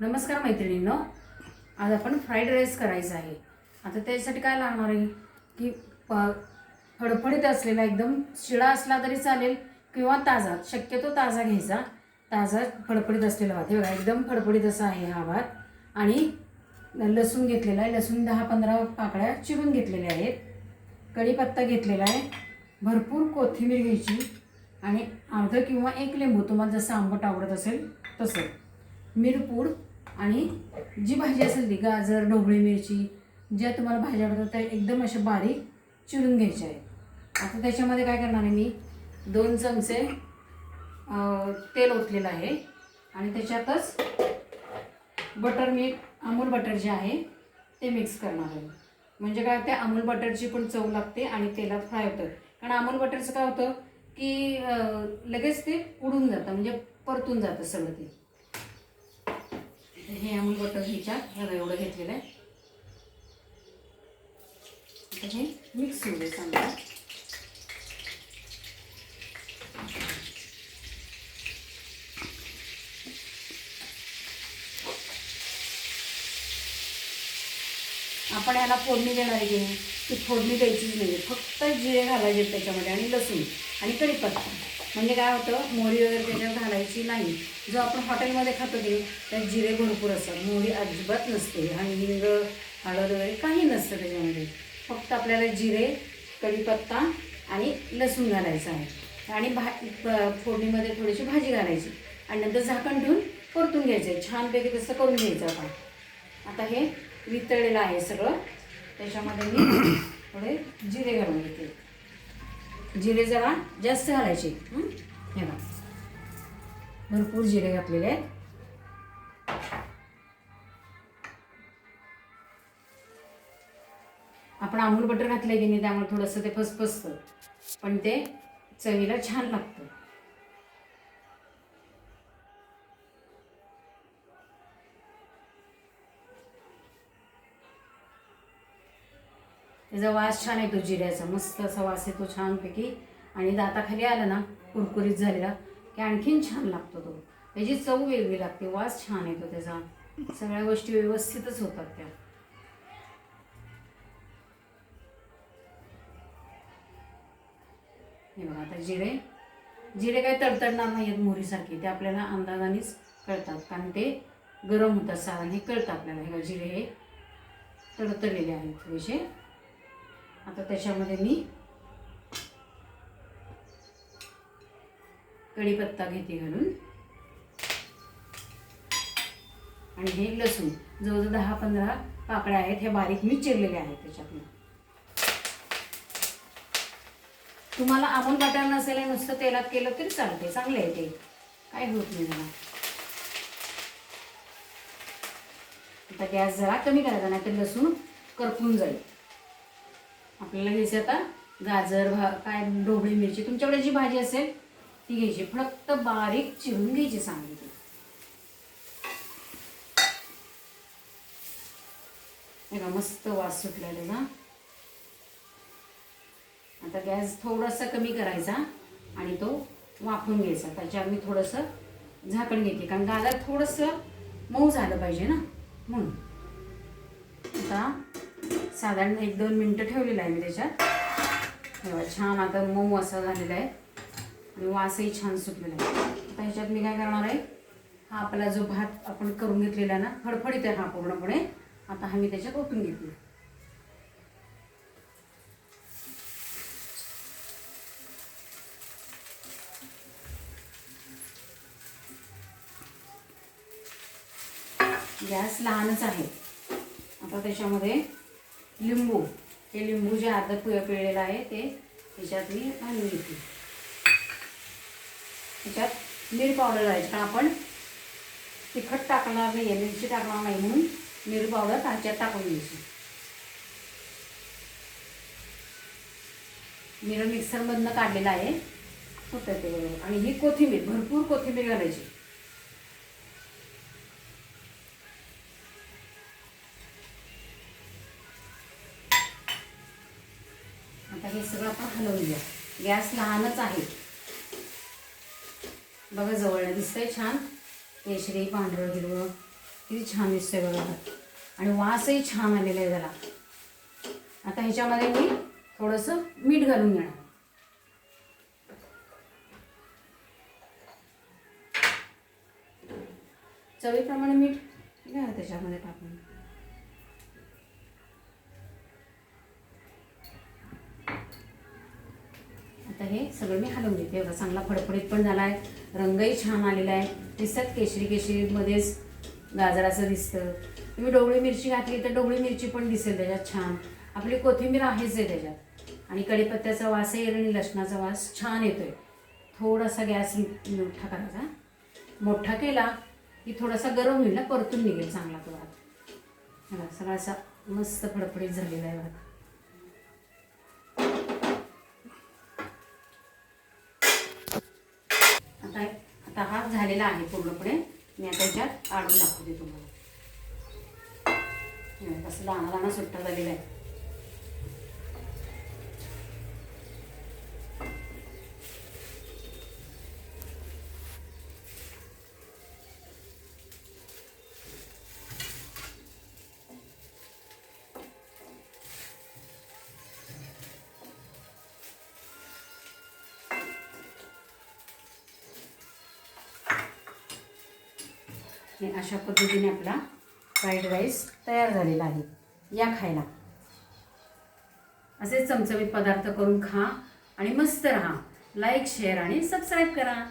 नमस्कार मैत्रिणींनो आज आपण फ्राईड राईस करायचा आहे. आता त्याच्यासाठी काय लागणार आहे? की प फडफडीत असलेला एकदम शिळा असला तरी चालेल किंवा ताजा. शक्यतो ताजा घ्यायचा. ताजा फडफडीत असलेला भात. हे बघा एकदम फडफडीत असा आहे हा भात. आणि लसूण घेतलेला आहे. लसूण दहा पंधरा पाकळ्या चिरून घेतलेल्या आहेत. कढीपत्ता घेतलेला आहे. भरपूर कोथिंबीर घ्यायची. आणि अर्धं किंवा एक लिंबू. तुम्हाला जसं आंबट आवडत असेल तसं. मिरपूड आणि जी भाजी असेल ती गाजर ढोबळी मिरची ज्या तुम्हाला भाज्या आवडतात त्या एकदम अशा बारीक चिरून घ्यायच्या आहेत. आता त्याच्यामध्ये काय करणार आहे मी? दोन चमचे तेल ओतलेलं आहे. आणि त्याच्यातच बटर मी अमूल बटर जे आहे ते मिक्स करणार आहे. म्हणजे काय होते अमूल बटरची पण चव लागते आणि तेलात फ्राय होतं. कारण अमूल बटरचं काय होतं की लगेच ते उडून जातं म्हणजे परतून जातं सगळं ते. हे अमूल बटर ह्याच्यात एवढं घेतलेलं आहे. आता हे मिक्स होऊ दे चांगलं आपण याला फोडणी देणार आहे की नाही? ती फोडणी द्यायचीच नाही फक्त जिरे घालायचे त्याच्यामध्ये आणि लसूण आणि कढीपत्ता. म्हणजे काय होतं मोहरी वगैरे त्याच्यात घालायची नाही. जो आपण हॉटेलमध्ये खातो की त्यात जिरे भरपूर असतात. मोहरी अजिबात नसते. आणि हिंग हळद वगैरे काही नसतं त्याच्यामध्ये. फक्त आपल्याला जिरे कढीपत्ता आणि लसूण घालायचं आहे. आणि भा फोडणीमध्ये थोडीशी भाजी घालायची. आणि नंतर झाकण ठेवून परतून घ्यायचं. आहे छानपैकी तसं करून घ्यायचं आपण. आता हे वितळलेलं आहे सगळं. त्याच्यामध्ये मी थोडे जिरे घालून घेते. जिरे जरा जास्त घालायचे. हं? भरपूर जिरे घातलेले आहेत. आपण अमूल बटर घातलं की नाही त्यामुळे थोडंसं ते फसफसतं. पण ते चवीला छान लागतं. त्याचा वास छान येतो जिऱ्याचा. मस्त असा वास येतो छानपैकी. आणि दाताखाली आला ना कुरकुरीत झालेला. की आणखीन छान लागतो तो. त्याची चव वेगळी लागते वास छान येतो त्याचा. सगळ्या गोष्टी व्यवस्थितच होतात त्या. हे बघा आता जिरे. जिरे काही तडतडणार नाही आहेत मोहरीसारखे. ते आपल्याला अंदाजानेच कळतात. कारण ते गरम होतात साधारण हे कळतं आपल्याला. हे जिरे हे तडतडलेले आहेत थोडेसे. आता त्याच्यामध्ये मी कढीपत्ता घेते घालून. आणि हे लसूण जवळजवळ दहा पंधरा पाकळ्या आहेत हे बारीक मी चिरलेले आहेत त्याच्यातून. तुम्हाला आपण बटर नसेल नुसतं तेलात केलं तरी चालते चांगले आहे ते. काय होत नाही जरा आता गॅस जरा कमी करायचा नाही तर लसूण करपून जाईल. आपल्याला घ्यायचं आता गाजर भा काय ढोबळी मिरची तुमच्याकडे जी भाजी असेल ती घ्यायची फक्त बारीक चिरून घ्यायची सांगितली हे मस्त वास सुटलेला ना. आता गॅस थोडासा कमी करायचा आणि तो वाफून घ्यायचा. त्याच्यावर मी थोडंसं झाकण घेते कारण गाजर थोडंसं मऊ झालं पाहिजे ना म्हणून. आता साधारण एक दोन मिनटं ठेवलेलं आहे मी त्याच्यात. तेव्हा छान आता मऊ असा झालेला आहे. आणि वासही छान सुटलेला आहे. आता ह्याच्यात मी काय करणार आहे? हा आपला जो भात आपण करून घेतलेला आहे ना फडफडीत आहे हा पूर्णपणे. आता हा मी त्याच्यात ओतून घेते गॅस लहानच आहे. आता त्याच्यामध्ये लिंबू हे लिंबू जे अर्ध पिळ पिळलेलं आहे ते त्याच्यात मी घालून घेते त्याच्यात मीर पावडर घालायची. कारण आपण तिखट टाकणार नाही आहे मिरची टाकणार नाही म्हणून मीर पावडर त्याच्यात टाकून घ्यायची. मिरं मिक्सरमधनं काढलेला आहे. होतं ते बरोबर. आणि ही कोथिंबीर भरपूर कोथिंबीर घालायची. आता हे सगळं आपण हलवूया गॅस लहानच आहे. बघा जवळ दिसतंय छान. केशरी पांढरं हिरवं. किती छान दिसतंय बघा आणि वासही छान आलेला आहे त्याला आता ह्याच्यामध्ये मी थोडंसं मीठ घालून घेणार. चवीप्रमाणे मीठ घ्या त्याच्यामध्ये टाकून. आता हे सगळं मी हलवून घेते. बघा चांगला फडफडीत पण झाला आहे रंगही छान आलेला आहे. दिसतात केशरी केशरीमध्येच गाजराचं दिसतं. तुम्ही डोबळी मिरची घातली तर डोबळी मिरची पण दिसेल त्याच्यात छान. आपली कोथिंबीर आहेच आहे त्याच्यात. आणि कढीपत्त्याचा वासही येईल आणि लसणाचा वास छान येतो आहे थोडासा गॅस मोठा करायचा. मोठा केला की थोडासा गरम होईल ना परतून निघेल चांगला तो भात सगळा असा मस्त फडफडीत झालेला आहे भात आता हा झालेला आहे पूर्णपणे. मी आता याच्यात आडून दाखवते तुम्हाला. हे कसं दाणा दाणा सुट्टा झालेला आहे. आणि अशा पद्धतीने आपला फ्राईड राईस तयार झालेला आहे. या खायला. असे चमचमीत पदार्थ करून खा आणि मस्त राहा. लाईक शेअर आणि सबस्क्राईब करा.